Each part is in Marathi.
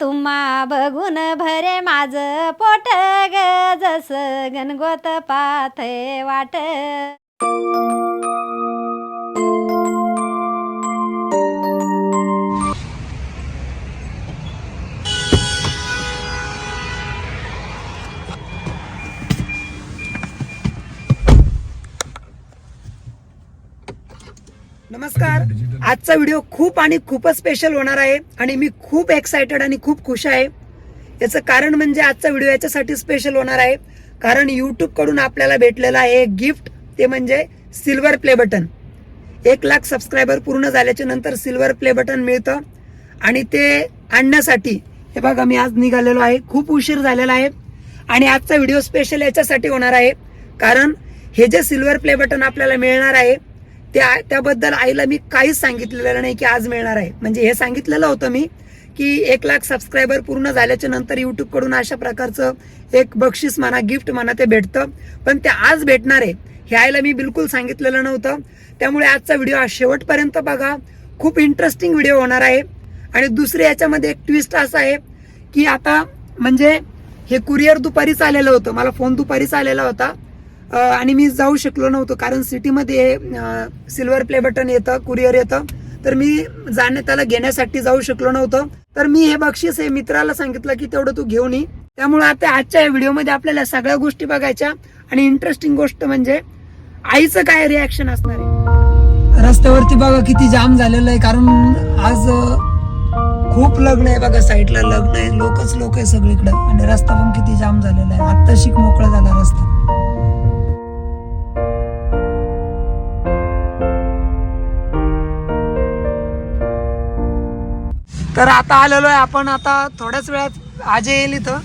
तुम्हा बघून भरे माझं पोट ग जस गणगोत पाथे वाट. नमस्कार. आजचा व्हिडिओ खूप आणि खूपच स्पेशल होणार आहे आणि मी खूप एक्सायटेड आणि खूप खुश आहे. याचं कारण म्हणजे आजचा व्हिडिओ याच्यासाठी स्पेशल होणार आहे. कारण युट्यूबकडून आपल्याला भेटलेलं आहे एक गिफ्ट ते म्हणजे सिल्वर प्ले बटन एक लाख सबस्क्रायबर पूर्ण झाल्याच्यानंतर सिल्वर प्ले बटन मिळतं. आणि ते आणण्यासाठी हे बघा मी आज निघालेलो आहे. खूप उशीर झालेला आहे. आणि आजचा व्हिडिओ स्पेशल याच्यासाठी होणार आहे. कारण हे जे सिल्वर प्ले बटन आपल्याला मिळणार आहे त्या त्याबद्दल आईला मी काहीच सांगितलेलं नाही की आज मिळणार आहे. म्हणजे हे सांगितलेलं होतं मी की एक लाख सबस्क्रायबर पूर्ण झाल्याच्यानंतर यूट्यूबकडून अशा प्रकारचं एक बक्षीस म्हणा गिफ्ट म्हणा ते भेटतं. पण ते आज भेटणार आहे. हे आईला मी बिलकुल सांगितलेलं नव्हतं. त्यामुळे आजचा व्हिडिओ हा शेवटपर्यंत बघा. खूप इंटरेस्टिंग व्हिडिओ होणार आहे. आणि दुसरे याच्यामध्ये एक ट्विस्ट असं आहे की आता म्हणजे हे कुरिअर दुपारीच आलेलं होतं. मला फोन दुपारीच आलेला होता. आणि मी जाऊ शकलो नव्हतो कारण सिटीमध्ये सिल्वर प्ले बटन येतं कुरिअर येतं. तर मी जाणे त्याला घेण्यासाठी जाऊ शकलो नव्हतं. तर मी हे बक्षीस हे मित्राला सांगितलं की तेवढं तू घेऊन ये. त्यामुळे आता आजच्या या व्हिडिओमध्ये आपल्याला सगळ्या गोष्टी बघायच्या आणि इंटरेस्टिंग गोष्ट म्हणजे आईचं काय रिॲक्शन असणार आहे? रस्त्यावरती बघा किती जाम झालेलं आहे कारण आज खूप लग्न आहे बघा साईडला लग्न आहे लोकच लोक आहे सगळीकडे. आणि रस्ता पण किती जाम झालेला आहे. आता शिक मोकळा झाला रस्ता. तर आता आलेलो आहे आपण आता थोड्याच वेळात आज येईल इथं.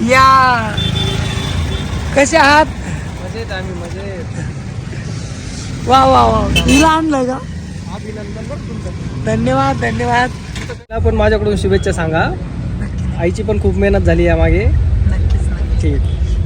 या. कसे आहात? मजेत आम्ही मजेत. वा वा वा. हिला आणलंय का? अभिनंदन धन्यवाद धन्यवाद. तुला पण माझ्याकडून शुभेच्छा सांगा. आईची पण खूप मेहनत झाली यामागे. नक्कीच. ठीक.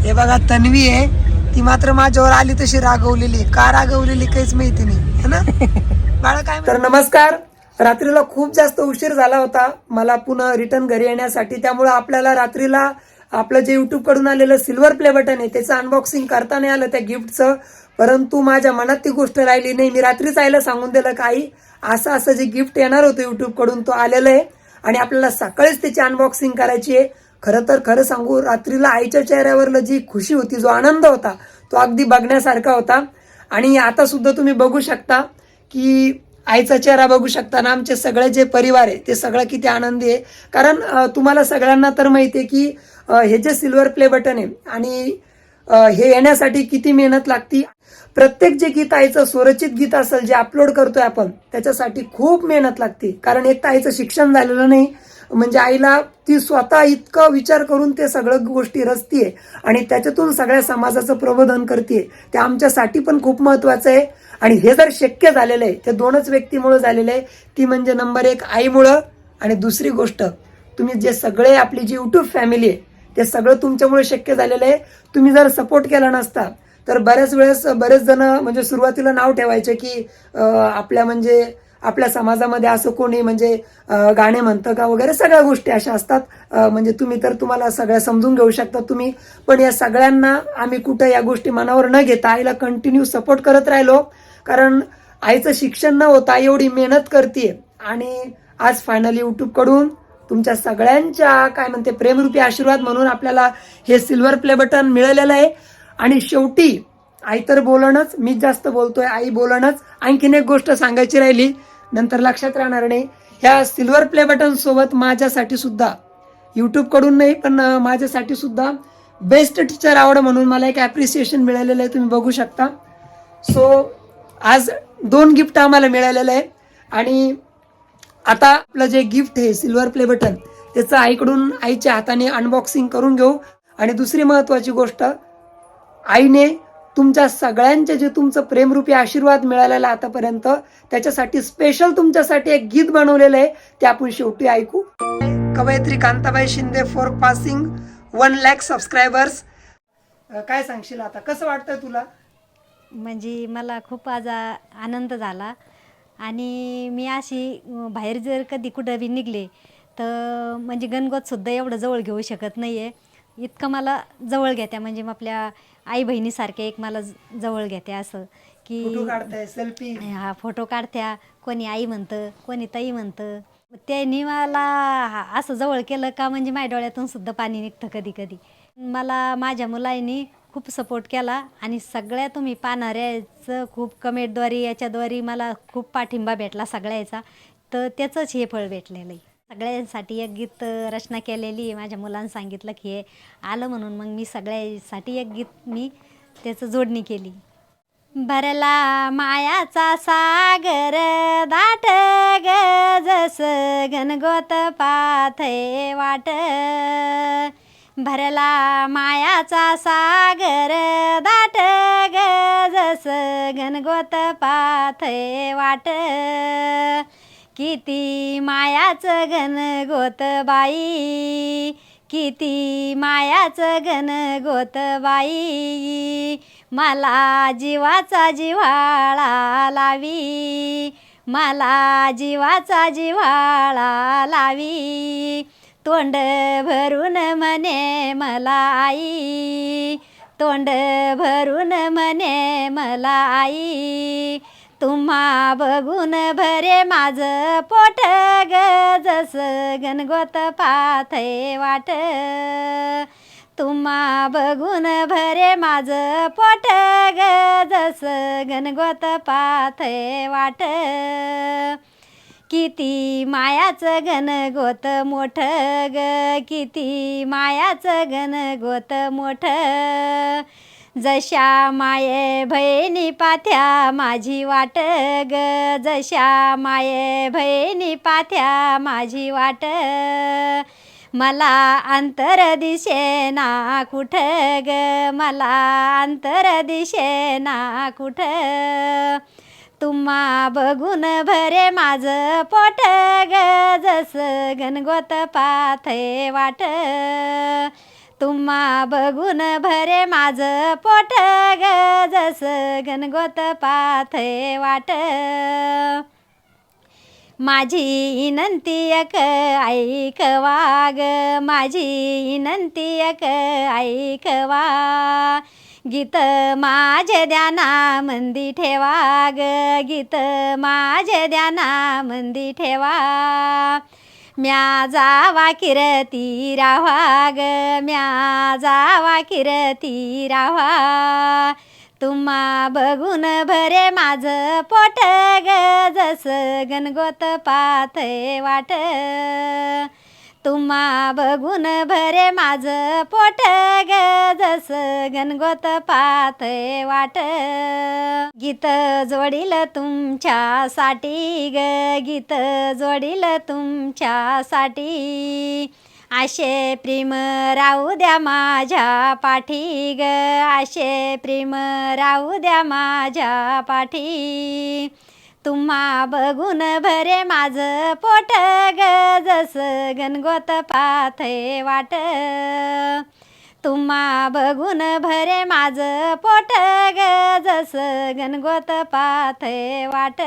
हे बघा तन्वी आहे. ती मात्र माझ्यावर आली तशी रागवलेली. का रागवलेली काहीच माहिती नाही है ना? बाळा काय तर नमस्कार. रात्रीला खूप जास्त उशीर झाला होता. मला पुन्हा रिटर्न घरी येण्यासाठी. त्यामुळे आपल्याला रात्रीला आपलं जे युट्यूबकडून आलेलं सिल्वर प्ले बटन आहे त्याचं अनबॉक्सिंग करता नाही आलं त्या गिफ्टचं परंतु माझ्या मनात ती गोष्ट राहिली नाही. मी रात्रीच आईला सांगून दिलं काही असं असं जे गिफ्ट येणार होतं युट्यूबकडून तो आलेलं आहे आणि आपल्याला सकाळीच त्याची अनबॉक्सिंग करायची आहे. खरं तर खरं सांगू रात्रीला आईच्या चेहऱ्यावरला जी खुशी होती जो आनंद होता तो अगदी बघण्यासारखा होता. आणि आता सुद्धा तुम्ही बघू शकता की आईचा चेहरा बघू शकता ना आमचे सगळे जे परिवार आहे ते सगळं किती आनंदी आहे. कारण तुम्हाला सगळ्यांना तर माहिती आहे की हे जे सिल्वर प्ले बटन आहे आणि हे येण्यासाठी किती मेहनत लागती. प्रत्येक जे गीत आईचं स्वरचित गीत असेल जे अपलोड करतोय आपण त्याच्यासाठी खूप मेहनत लागते. कारण एक तर आईचं शिक्षण झालेलं नाही म्हणजे आईला ती स्वतः इतकं विचार करून ते सगळं गोष्टी रचतीये आणि त्याच्यातून सगळ्या समाजाचं प्रबोधन करते ते आमच्यासाठी पण खूप महत्वाचं आहे. आणि हे जर शक्य झालेलं आहे ते दोनच व्यक्तीमुळे झालेलं आहे ती म्हणजे नंबर एक आईमुळं आणि दुसरी गोष्ट तुम्ही जे सगळे आपली जी युट्यूब फॅमिली आहे ते सगळं तुमच्यामुळे शक्य झालेलं आहे. तुम्ही जर सपोर्ट केला नसता तर बऱ्याच वेळेस बरेच जण म्हणजे सुरुवातीला नाव ठेवायचे की आपल्या म्हणजे आपल्या समाजामध्ये असं कोणी म्हणजे गाणे म्हणतं का वगैरे सगळ्या गोष्टी अशा असतात. म्हणजे तुम्ही तर तुम्हाला सगळ्या समजून घेऊ शकता तुम्ही. पण या सगळ्यांना आम्ही कुठं या गोष्टी मनावर न घेता आईला कंटिन्यू सपोर्ट करत राहिलो. कारण आईचं शिक्षण न होता आई एवढी मेहनत करते आणि आज फायनली यूट्यूबकडून तुमच्या सगळ्यांच्या काय म्हणते प्रेमरूपी आशीर्वाद म्हणून आपल्याला हे सिल्वर प्ले बटन मिळालेलं आहे. आणि शेवटी आई तर बोलणच मीच जास्त बोलतोय आई बोलणच. आणखीन एक गोष्ट सांगायची राहिली. नंतर लक्षात राहणार नाही. ह्या सिल्वर प्ले बटन सोबत माझ्यासाठी सुद्धा युट्यूबकडून नाही पण माझ्यासाठी सुद्धा बेस्ट टीचर आवड म्हणून मला एक ॲप्रिसिएशन मिळालेलं आहे तुम्ही बघू शकता. सो आज दोन गिफ्ट आम्हाला मिळालेलं आहे. आणि आता आपलं जे गिफ्ट आहे सिल्वर प्ले बटन त्याचं आईकडून आईच्या हाताने अनबॉक्सिंग करून घेऊ. आणि दुसरी महत्वाची गोष्ट आईने तुमच्या सगळ्यांचे जे तुमचं प्रेमरूपी आशीर्वाद मिळालेला आतापर्यंत त्याच्यासाठी स्पेशल तुमच्यासाठी एक गीत बनवलेलं आहे. ते आपण शेवटी ऐकू. कवयत्री Kantabai Shinde for passing one lakh subscribers काय सांगशील आता? कसं वाटतंय तुला? म्हणजे मला खूप आज आनंद झाला. आणि मी अशी बाहेर जर कधी कुठं बी निघले तर म्हणजे गणगोतसुद्धा एवढं जवळ घेऊ शकत नाही आहे इतकं मला जवळ घेत्या. म्हणजे मग आपल्या आई बहिणीसारखे एक मला जवळ घेत्या असं की सेल्फी हा फोटो काढत्या. कोणी आई म्हणतं कोणी ताई म्हणतं. त्यांनी मला हा- असं जवळ केलं का म्हणजे माझ्या डोळ्यातून सुद्धा पाणी निघतं कधी कधी. मला माझ्या मुलांनी खूप सपोर्ट केला आणि सगळ्या तुम्ही पाहणाऱ्याचं खूप कमेंटद्वारे याच्याद्वारे मला खूप पाठिंबा भेटला सगळ्याचा. तर त्याचंच हे फळ भेटलेलं आहे. सगळ्यांसाठी एक गीत रचना केलेली आहे. माझ्या मुलांना सांगितलं की हे आलं म्हणून मग मी सगळ्यासाठी एक गीत मी त्याचं जोडणी केली. भरला मायाचा सागर दाट ग जस घनगोत पाथे वाट. भरला मायाचा सागर दाट ग जस घनगोत पाथे वाट. किती मायाचं घन गोत बाई. किती मायाचं घन गोत बाई. मला जीवाचा जिव्हाळा लावी. मला जीवाचा जिव्हाळा लावी. तोंड भरून म्हणे मला आई. तोंड भरून म्हणे मला आई. तुम्हा बघून भरे माझं पोट ग जस गणगोत पाथे वाट. तुम्हा बघून भरे माझं पोट ग जस गणगोत पाथे वाट. किती मायाचं गणगोत मोठ ग किती मायाचं घन गोत मोठ. जशा माये बहिणी पाथ्या माझी वाट ग. जशा माये बहिणी पाथ्या माझी वाट मला अंतर दिशे ना कुठ ग. मला अंतर दिशे ना कुठ. तुम्हा बघून भरे माझं पोट ग. जस गणगोत पाथे वाट. तुम्हा बघून भरे माझं पोट ग जस गणगोत पाथे वाट. माझी विनंती एक ऐक वाग माझी विनंती एक ऐक वा गीत माझे द्याना मंदी ठेवा ग गीत माझे द्याना मंदी ठेवा. म्या जावा किरती राव्हा ग म्या जावा किरती राव्हा. तुम्हा बघून भरे माझं पोट ग जस गणगोत पाथे वाट. तुम्हा बघून भरे माझं पोट ग जस गणगोत पाथे वाट. गीत जोडील तुमच्यासाठी ग गीत जोडील तुमच्यासाठी. आशे प्रेम राहू द्या माझ्या पाठी ग आशे प्रेम राहू द्या माझ्या पाठी. तुम्हा बघून भरे माझं पोट ग जस गणगोत पाथे वाट. तुम्हा बघून भरे माझं पोट ग जस गणगोत पाथे वाट.